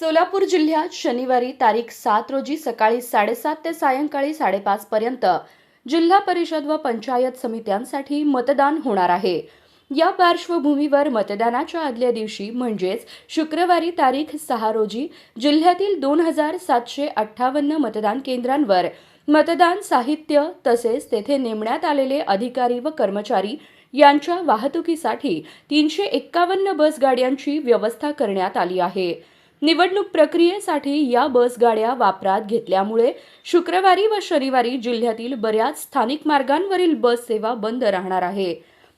सोलापूर जिल्ह्यात शनिवारी तारीख सात रोजी सकाळी साडेसात ते सायंकाळी साडेपाच पर्यंत जिल्हा परिषद व पंचायत समित्यांसाठी मतदान होणार आहे. या पार्श्वभूमीवर मतदानाच्या आदल्या दिवशी म्हणजेच शुक्रवारी तारीख सहा रोजी जिल्ह्यातील दोन हजार सातशे अठ्ठावन्न मतदान केंद्रांवर मतदान साहित्य तसेच तेथे नेमण्यात आलेले अधिकारी व कर्मचारी यांच्या वाहतुकीसाठी तीनशे एक्कावन्न बस गाड्यांची व्यवस्था करण्यात आली आहे. निवडणूक प्रक्रियेसाठी या बसगाड्या वापरात घेतल्यामुळे शुक्रवारी व शनिवारी जिल्ह्यातील बऱ्याच स्थानिक मार्गांवरील बस सेवा बंद राहणार आहे.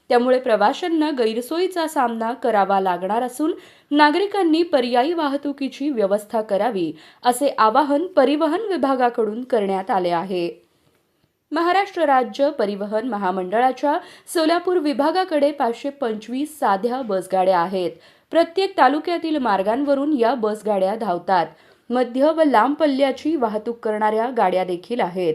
त्यामुळे प्रवाशांना गैरसोयीचा सामना करावा लागणार असून नागरिकांनी पर्यायी वाहतुकीची व्यवस्था करावी असे आवाहन परिवहन विभागाकडून करण्यात आले आहे. महाराष्ट्र राज्य परिवहन महामंडळाच्या सोलापूर विभागाकडे पाचशे पंचवीस साध्या बसगाड्या आहेत. प्रत्येक तालुक्यातील मार्गांवरून या बसगाड्या धावतात. मध्य व लांब पल्ल्याची वाहतूक करणाऱ्या गाड्या देखील आहेत.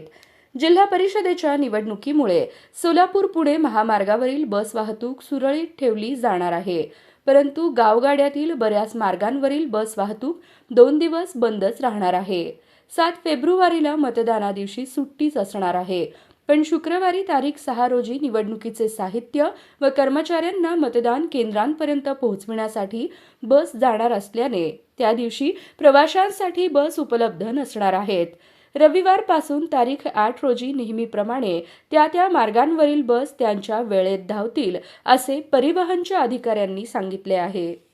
जिल्हा परिषदेच्या निवडणुकीमुळे सोलापूर पुणे महामार्गावरील बस वाहतूक सुरळीत ठेवली जाणार आहे. परंतु गावगाड्यातील बऱ्याच मार्गांवरील बस वाहतूक दोन दिवस बंदच राहणार आहे. सात फेब्रुवारीला मतदाना दिवशी सुट्टीच असणार आहे. पण शुक्रवारी तारीख सहा रोजी निवडणुकीचे साहित्य व कर्मचाऱ्यांना मतदान केंद्रांपर्यंत पोहोचविण्यासाठी बस जाणार असल्याने त्या दिवशी प्रवाशांसाठी बस उपलब्ध नसणार आहेत. रविवारपासून तारीख आठ रोजी नेहमीप्रमाणे त्या त्या मार्गांवरील बस त्यांच्या वेळेत धावतील असे परिवहनच्या अधिकाऱ्यांनी सांगितले आहे.